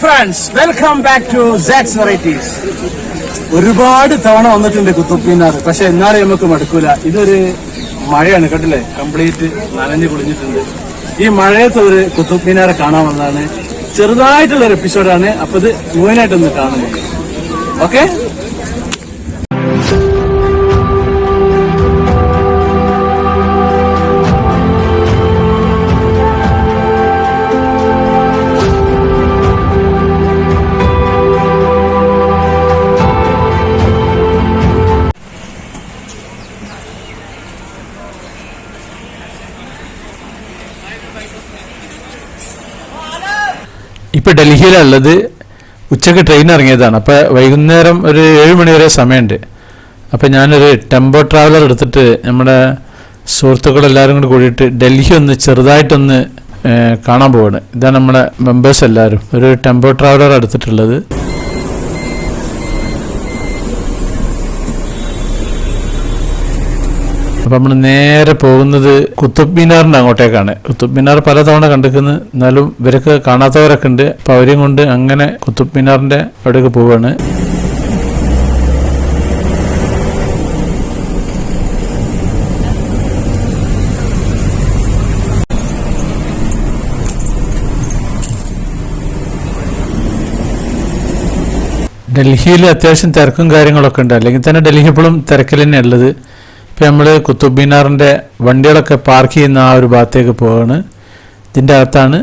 Friends welcome back to socks varieties ഒരുപാട് തവണ വന്നിട്ടുണ്ട് കുത്തുപ്പിന്നാർ പക്ഷെ എന്നാലും നമുക്ക് മടുക്കൂല. ഇതൊരു മഴയാണ് കേട്ടില്ലേ കംപ്ലീറ്റ് നനഞ്ഞു കുളിഞ്ഞിട്ടുണ്ട്. ഈ മഴയത്ത് ഒരു കുത്തുപ്പിനാരെ കാണാൻ വന്നതാണ്. ചെറുതായിട്ടുള്ള ഒരു എപ്പിസോഡാണ് അപ്പൊ ഇത് മുഴുവനായിട്ടൊന്ന് കാണുന്നത് ഓക്കെ ഇപ്പൊ ഡൽഹിയിലുള്ളത് ഉച്ചയ്ക്ക് ട്രെയിൻ ഇറങ്ങിയതാണ്. അപ്പോൾ വൈകുന്നേരം ഒരു ഏഴ് മണി വരെ സമയമുണ്ട്. അപ്പൊ ഞാനൊരു ടെമ്പോ ട്രാവലർ എടുത്തിട്ട് നമ്മുടെ സുഹൃത്തുക്കളെല്ലാവരും കൂടി കൂടിയിട്ട് ഡൽഹി ഒന്ന് ചെറുതായിട്ടൊന്ന് കാണാൻ പോവാണ്. ഇതാണ് നമ്മുടെ മെമ്പേഴ്സ് എല്ലാവരും ഒരു ടെമ്പോ ട്രാവലർ എടുത്തിട്ടുള്ളത്. അപ്പം നമ്മൾ നേരെ പോകുന്നത് കുത്തുബ് മിനാറിന്റെ അങ്ങോട്ടേക്കാണ്. കുത്തുബ് മിനാർ പലതവണ കണ്ടിരിക്കുന്നത് എന്നാലും ഇവരൊക്കെ കാണാത്തവരൊക്കെ ഉണ്ട്. അപ്പം അവരെയും കൊണ്ട് അങ്ങനെ കുത്തുബ് മിനാറിന്റെ അവിടേക്ക് പോവാണ്. ഡൽഹിയിൽ അത്യാവശ്യം തിരക്കും കാര്യങ്ങളൊക്കെ ഉണ്ട്. അല്ലെങ്കിൽ തന്നെ ഡൽഹി ഇപ്പോഴും തിരക്കിൽ തന്നെ ഉള്ളത്. ഇപ്പം നമ്മൾ കുത്തുബ് മീനാറിന്റെ വണ്ടികളൊക്കെ പാർക്ക് ചെയ്യുന്ന ആ ഒരു ഭാഗത്തേക്ക് പോവാണ്. ഇതിന്റെ അകത്താണ്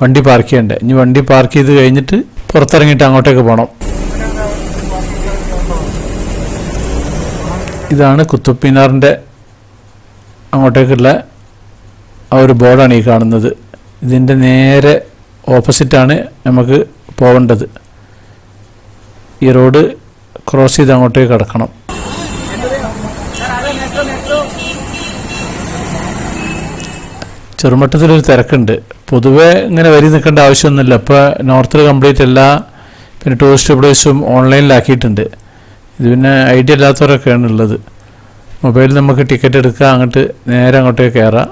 വണ്ടി പാർക്ക് ചെയ്യേണ്ടത്. ഇനി വണ്ടി പാർക്ക് ചെയ്ത് കഴിഞ്ഞിട്ട് പുറത്തിറങ്ങിയിട്ട് അങ്ങോട്ടേക്ക് പോകണം ഇതാണ് കുത്തുബ് മീനാറിന്റെ അങ്ങോട്ടേക്കുള്ള ആ ഒരു ബോർഡാണ് ഈ കാണുന്നത്. ഇതിന്റെ നേരെ ഓപ്പോസിറ്റാണ് നമുക്ക് പോകേണ്ടത് ഈ റോഡ് ക്രോസ് ചെയ്ത് അങ്ങോട്ടേക്ക് കിടക്കണം. ചെറുമട്ടത്തിലൊരു തിരക്കുണ്ട്. പൊതുവെ ഇങ്ങനെ വരി നിൽക്കേണ്ട ആവശ്യമൊന്നുമില്ല. ഇപ്പോൾ നോർത്തിൽ കംപ്ലീറ്റ് എല്ലാ പിന്നെ ടൂറിസ്റ്റ് പ്ലേസും ഓൺലൈനിലാക്കിയിട്ടുണ്ട്. ഇത് പിന്നെ ഐഡിയ ഇല്ലാത്തവരൊക്കെയാണ് ഉള്ളത്. മൊബൈലിൽ നമുക്ക് ടിക്കറ്റ് എടുക്കാം അങ്ങോട്ട് നേരെ അങ്ങോട്ടേക്ക് കയറാം.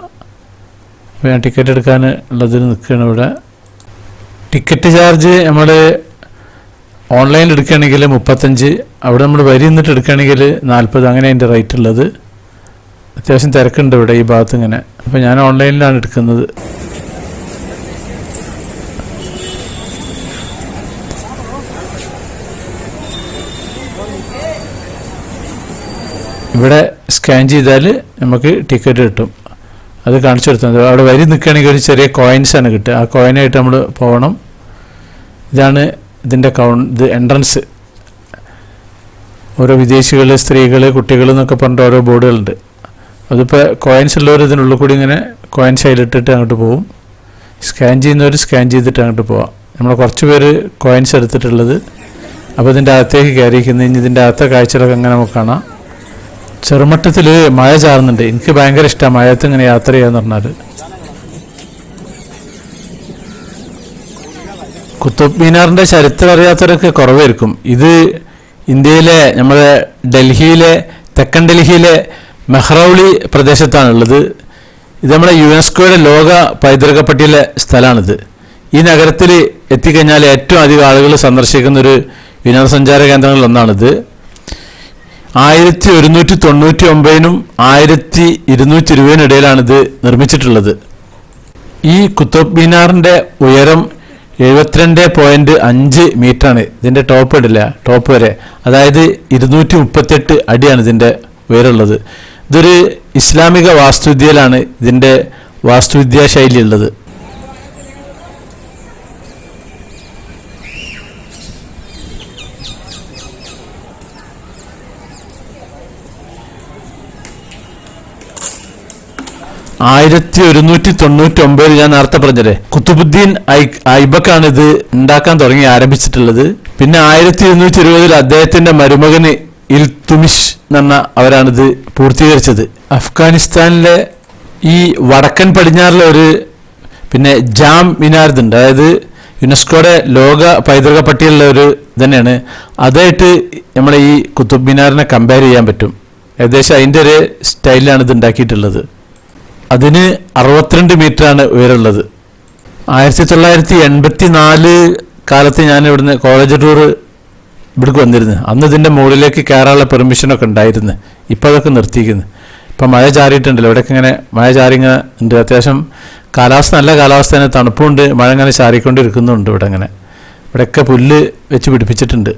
അപ്പോൾ ഞാൻ ടിക്കറ്റ് എടുക്കാൻ ഉള്ളതിന് നിൽക്കുകയാണ് ഇവിടെ. ടിക്കറ്റ് ചാർജ് നമ്മൾ ഓൺലൈനിൽ എടുക്കുകയാണെങ്കിൽ മുപ്പത്തഞ്ച് അവിടെ നമ്മൾ വരി നിന്നിട്ട് എടുക്കുകയാണെങ്കിൽ നാൽപ്പത് അങ്ങനെ അതിന്റെ റേറ്റ് ഉള്ളത്. അത്യാവശ്യം തിരക്കുണ്ട് ഇവിടെ ഈ ഭാഗത്ത് ഇങ്ങനെ. അപ്പോൾ ഞാൻ ഓൺലൈനിലാണ് എടുക്കുന്നത്. ഇവിടെ സ്കാൻ ചെയ്താൽ നമുക്ക് ടിക്കറ്റ് കിട്ടും. അത് കാണിച്ചു കൊടുത്തത് അവിടെ വരി നിൽക്കുകയാണെങ്കിൽ ഒരു ചെറിയ കോയിൻസാണ് കിട്ടുക. ആ കോയിനായിട്ട് നമ്മൾ പോകണം. ഇതാണ് ഇതിന്റെ കൗൺ ഇത് എൻട്രൻസ് ഓരോ വിദേശികൾ സ്ത്രീകൾ കുട്ടികൾ എന്നൊക്കെ പറഞ്ഞിട്ട് ഓരോ ബോർഡുകളുണ്ട് അതിപ്പോൾ കോയിൻസ് ഉള്ളവർ ഇതിനുള്ളിൽ കൂടി ഇങ്ങനെ കോയിൻസ് അതിലിട്ടിട്ട് അങ്ങോട്ട് പോകും സ്കാൻ ചെയ്യുന്നവർ സ്കാൻ ചെയ്തിട്ട് അങ്ങോട്ട് പോവാം. നമ്മൾ കുറച്ച് പേര് കോയിൻസ് എടുത്തിട്ടുള്ളത്. അപ്പോൾ ഇതിന്റെ അകത്തേക്ക് കയറിയിരിക്കുന്നത്. ഇനി ഇതിന്റെ അകത്തെ കാഴ്ചകളൊക്കെ അങ്ങനെ നമുക്ക് കാണാം. ചെറുമട്ടത്തിൽ മഴ ചാറുന്നുണ്ട്. എനിക്ക് ഭയങ്കര ഇഷ്ടമാണ് മഴയത്ത് ഇങ്ങനെ യാത്ര ചെയ്യാന്ന് പറഞ്ഞാൽ കുത്തബ് മീനാറിന്റെ ചരിത്രം അറിയാത്തവരൊക്കെ കുറവായിരിക്കും. ഇത് ഇന്ത്യയിലെ നമ്മുടെ ഡൽഹിയിലെ തെക്കൻ ഡൽഹിയിലെ മെഹ്റൌളി പ്രദേശത്താണുള്ളത്. ഇത് നമ്മുടെ യുനെസ്കോയുടെ ലോക പൈതൃക പട്ടികയിലെ സ്ഥലമാണിത്. ഈ നഗരത്തിൽ എത്തിക്കഴിഞ്ഞാൽ ഏറ്റവും അധികം ആളുകൾ സന്ദർശിക്കുന്ന ഒരു വിനോദസഞ്ചാര കേന്ദ്രങ്ങളിൽ ഒന്നാണിത് ആയിരത്തി ഒരുന്നൂറ്റി തൊണ്ണൂറ്റി ഒമ്പതിനും ആയിരത്തി ഇരുന്നൂറ്റി ഇരുപതിനും ഇടയിലാണിത് നിർമ്മിച്ചിട്ടുള്ളത്. ഈ കുത്തബ് മിനാറിന്റെ ഉയരം എഴുപത്തിരണ്ട് പോയിന്റ് അഞ്ച് മീറ്ററാണ്. ഇതിന്റെ ടോപ്പ് ഇടില്ല ടോപ്പ് വരെ. അതായത് ഇരുന്നൂറ്റി മുപ്പത്തെട്ട് അടിയാണ് ഇതിന്റെ ഉയരമുള്ളത്. ഇതൊരു ഇസ്ലാമിക വാസ്തുവിദ്യയിലാണ് ഇതിന്റെ വാസ്തുവിദ്യാ ശൈലി ഉള്ളത് ആയിരത്തി ഒരുന്നൂറ്റി തൊണ്ണൂറ്റി ഒമ്പതിൽ ഞാൻ നേരത്തെ പറഞ്ഞത് കുത്തുബുദ്ദീൻ ഐ- ഐബക്കാണ് ഇത് ഉണ്ടാക്കാൻ തുടങ്ങി ആരംഭിച്ചിട്ടുള്ളത്. പിന്നെ ആയിരത്തി ഇരുന്നൂറ്റി ഇരുപതിൽ അദ്ദേഹത്തിന്റെ മരുമകന് ഇൽതുമിഷ് എന്ന അവരാണിത് പൂർത്തീകരിച്ചത്. അഫ്ഗാനിസ്ഥാനിലെ ഈ വടക്കൻ പടിഞ്ഞാറിലെ ഒരു പിന്നെ ജാം മിനാർ ഇതുണ്ട് അതായത് യുനെസ്കോയുടെ ലോക പൈതൃക പട്ടികയിലുള്ള ഒരു തന്നെയാണ്. അതായിട്ട് നമ്മളെ ഈ കുത്തുബ് മിനാറിനെ കമ്പയർ ചെയ്യാൻ പറ്റും. ഏകദേശം അതിന്റെ ഒരു സ്റ്റൈലിലാണ് ഇത് ഉണ്ടാക്കിയിട്ടുള്ളത്. അതിന് അറുപത്തിരണ്ട് മീറ്ററാണ് ഉയരമുള്ളത്. ആയിരത്തി തൊള്ളായിരത്തി എൺപത്തി നാല് കാലത്ത് ഞാൻ ഇവിടുന്ന് കോളേജ് ടൂർ ഇവിടേക്ക് വന്നിരുന്നു. അന്ന് ഇതിന്റെ മുകളിലേക്ക് കയറാനുള്ള പെർമിഷനൊക്കെ ഉണ്ടായിരുന്നു. ഇപ്പോൾ അതൊക്കെ നിർത്തിയിരിക്കുന്നു. ഇപ്പം മഴ ചാറിയിട്ടുണ്ടല്ലോ. ഇവിടെയൊക്കെ ഇങ്ങനെ മഴ ചാറി ഇങ്ങനെ ഉണ്ട്. അത്യാവശ്യം കാലാവസ്ഥ നല്ല കാലാവസ്ഥ തന്നെ. തണുപ്പുണ്ട്. മഴ ഇങ്ങനെ ചാറിക്കൊണ്ടിരിക്കുന്നുണ്ട് ഇവിടെ ഇങ്ങനെ. ഇവിടെയൊക്കെ പുല്ല് വെച്ച് പിടിപ്പിച്ചിട്ടുണ്ട്.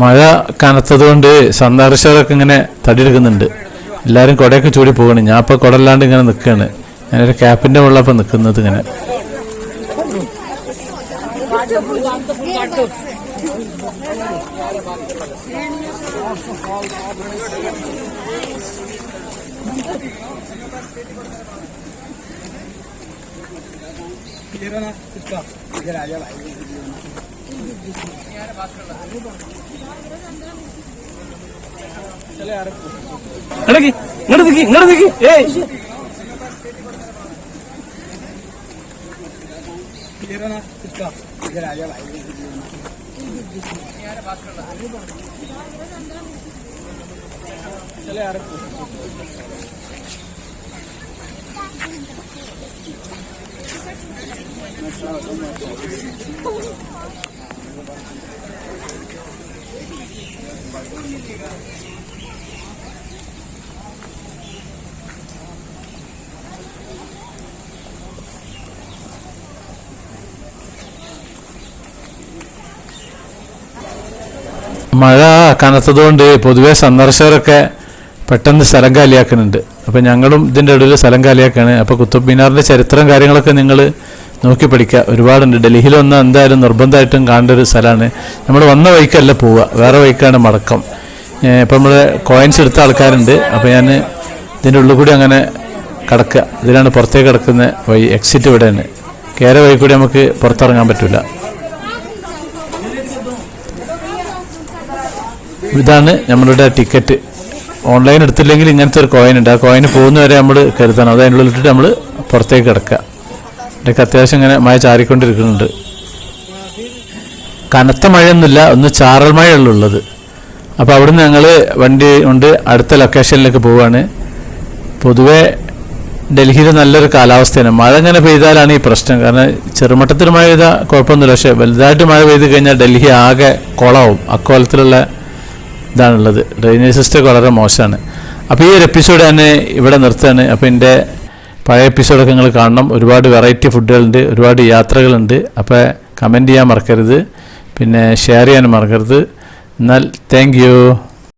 മഴ കനത്തത് കൊണ്ട് സന്ദർശകരൊക്കെ ഇങ്ങനെ തടിയെടുക്കുന്നുണ്ട്. എല്ലാവരും കുടയൊക്കെ ചൂടി പോവാണ്. ഞാൻ ഇപ്പോൾ കുടല്ലാണ്ട് ഇങ്ങനെ നിൽക്കുകയാണ് ഞാനൊരു ക്യാപ്പിന്റെ മുകളിലപ്പോൾ നിൽക്കുന്നത് ഇങ്ങനെ. ഇങ്ങോട്ട് നിക്കി ഇങ്ങോട്ട് നിക്കി. ഏയ്. മഴ കനത്തതുകൊണ്ട് പൊതുവെ സന്ദർശകരൊക്കെ പെട്ടെന്ന് സ്ഥലം കാലിയാക്കുന്നുണ്ട്. അപ്പോൾ ഞങ്ങളും ഇതിന്റെ ഇടയിൽ സ്ഥലം കാലിയാക്കുകയാണ് അപ്പോൾ കുത്തബ് മിനാറിന്റെ ചരിത്രം കാര്യങ്ങളൊക്കെ നിങ്ങൾ നോക്കി പഠിക്കുക. ഒരുപാടുണ്ട്. ഡൽഹിയിൽ വന്നാൽ എന്തായാലും നിർബന്ധമായിട്ടും കാണേണ്ട ഒരു സ്ഥലമാണ്. നമ്മൾ വന്ന വഴിക്കല്ല പോവുക. വേറെ വഴിക്കാണ് മടക്കം. ഇപ്പം നമ്മൾ കോയിൻസ് എടുത്ത ആൾക്കാരുണ്ട്. അപ്പോൾ ഞാൻ ഇതിന്റെ ഉള്ളിൽ കൂടി അങ്ങനെ കടക്കുക. ഇതിലാണ് പുറത്തേക്ക് കിടക്കുന്ന വഴി. എക്സിറ്റ് ഇവിടെയാണ്. കയറിയ വഴി കൂടി നമുക്ക് പുറത്തിറങ്ങാൻ പറ്റില്ല ഇതാണ് നമ്മളുടെ ടിക്കറ്റ്. ഓൺലൈൻ എടുത്തില്ലെങ്കിൽ ഇങ്ങനത്തെ ഒരു കോയിൻ ഉണ്ട്. ആ കോയിന് പോകുന്നവരെ നമ്മൾ കരുതണം. അത് അതിനുള്ളിൽ ഇട്ടിട്ട് നമ്മൾ പുറത്തേക്ക് കിടക്കുക. ഇവിടെയൊക്കെ അത്യാവശ്യം ഇങ്ങനെ മഴ ചാറിക്കൊണ്ടിരിക്കുന്നുണ്ട്. കനത്ത മഴയൊന്നുമില്ല ഒന്ന് ചാറൽ മഴയുള്ളൂ ഉള്ളത്. അപ്പോൾ അവിടുന്ന് ഞങ്ങൾ വണ്ടി കൊണ്ട് അടുത്ത ലൊക്കേഷനിലേക്ക് പോവുകയാണ് പൊതുവേ ഡൽഹിയിൽ നല്ലൊരു കാലാവസ്ഥയാണ്. മഴ ഇങ്ങനെ പെയ്താലാണ് ഈ പ്രശ്നം. കാരണം ചെറുമട്ടത്തിൽ മഴ പെയ്താൽ കുഴപ്പമൊന്നുമില്ല. പക്ഷേ വലുതായിട്ട് മഴ പെയ്ത് കഴിഞ്ഞാൽ ഡൽഹി ആകെ കുളവും അക്കോലത്തിലുള്ള ഇതാണുള്ളത്. ഡ്രെയിനേജ് സിസ്റ്റം വളരെ മോശമാണ്. അപ്പോൾ ഈ ഒരു എപ്പിസോഡ് തന്നെ ഇവിടെ നിർത്തുകയാണ്. അപ്പോൾ എന്റെ പഴയ എപ്പിസോഡൊക്കെ നിങ്ങൾ കാണണം. ഒരുപാട് വെറൈറ്റി ഫുഡുകളുണ്ട് ഒരുപാട് യാത്രകളുണ്ട്. അപ്പോൾ കമന്റ് ചെയ്യാൻ മറക്കരുത്. പിന്നെ ഷെയർ ചെയ്യാൻ മറക്കരുത്. എന്നാൽ താങ്ക്